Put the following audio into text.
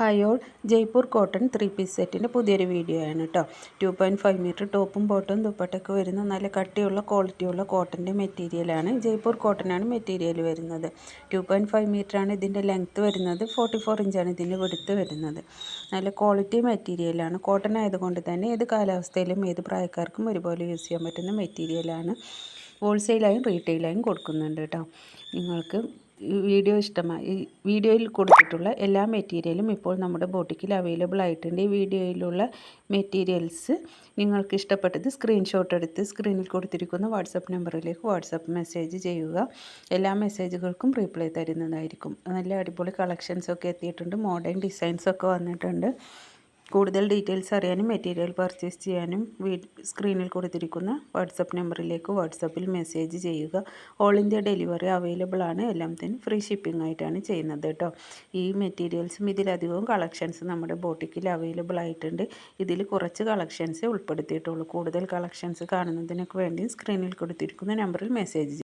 Hi all Jaipur cotton three piece സെറ്റിന്റെ പുതിയൊരു video ആണ് കേട്ടോ. ടു പോയിന്റ് ഫൈവ് മീറ്റർ ടോപ്പും ബോട്ടും ദുപ്പട്ടൊക്കെ വരുന്ന നല്ല കട്ടിയുള്ള ക്വാളിറ്റിയുള്ള കോട്ടന്റെ മെറ്റീരിയലാണ്. ജയ്പൂർ കോട്ടനാണ് മെറ്റീരിയൽ വരുന്നത്. ടു പോയിന്റ് ഫൈവ് മീറ്ററാണ് ഇതിന്റെ ലെങ്ത്ത് വരുന്നത്. ഫോർട്ടി ഫോർ ഇഞ്ചാണ് ഇതിന്റെ വെടുത്ത് വരുന്നത്. നല്ല ക്വാളിറ്റി മെറ്റീരിയലാണ്. കോട്ടൺ ആയതുകൊണ്ട് തന്നെ ഏത് കാലാവസ്ഥയിലും ഏത് പ്രായക്കാർക്കും ഒരുപോലെ യൂസ് ചെയ്യാൻ പറ്റുന്ന മെറ്റീരിയലാണ്. ഹോൾസെയിലായും റീറ്റെയിലായും കൊടുക്കുന്നുണ്ട് കേട്ടോ. നിങ്ങൾക്ക് വീഡിയോ ഇഷ്ടമായി വീഡിയോയിൽ കൊടുത്തിട്ടുള്ള എല്ലാ മെറ്റീരിയലും ഇപ്പോൾ നമ്മുടെ ബോട്ടിക്കിൽ അവൈലബിൾ ആയിട്ടുണ്ട്. ഈ വീഡിയോയിലുള്ള മെറ്റീരിയൽസ് നിങ്ങൾക്ക് ഇഷ്ടപ്പെട്ടത് സ്ക്രീൻഷോട്ട് എടുത്ത് സ്ക്രീനിൽ കൊടുത്തിരിക്കുന്ന വാട്സപ്പ് നമ്പറിലേക്ക് വാട്സപ്പ് മെസ്സേജ് ചെയ്യുക. എല്ലാ മെസ്സേജുകൾക്കും റീപ്ലൈ തരുന്നതായിരിക്കും. നല്ല അടിപൊളി കളക്ഷൻസൊക്കെ എത്തിയിട്ടുണ്ട് മോഡേൺ ഡിസൈൻസൊക്കെ വന്നിട്ടുണ്ട്. കൂടുതൽ ഡീറ്റെയിൽസ് അറിയാനും മെറ്റീരിയൽ പർച്ചേസ് ചെയ്യാനും സ്ക്രീനിൽ കൊടുത്തിരിക്കുന്ന വാട്സപ്പ് നമ്പറിലേക്ക് വാട്സപ്പിൽ മെസ്സേജ് ചെയ്യുക. ഓൾ ഇന്ത്യ ഡെലിവറി അവൈലബിൾ ആണ്. എല്ലാം തന്നെ ഫ്രീ ഷിപ്പിംഗ് ആയിട്ടാണ് ചെയ്യുന്നത് കേട്ടോ. ഈ മെറ്റീരിയൽസും ഇതിലധികവും കളക്ഷൻസ് നമ്മുടെ ബോട്ടിക്കിൽ അവൈലബിൾ ആയിട്ടുണ്ട്. ഇതിൽ കുറച്ച് കളക്ഷൻസ് ഉൾപ്പെടുത്തിയിട്ടുള്ളൂ. കൂടുതൽ കളക്ഷൻസ് കാണുന്നതിനൊക്കെ വേണ്ടി സ്ക്രീനിൽ കൊടുത്തിരിക്കുന്ന നമ്പറിൽ മെസ്സേജ്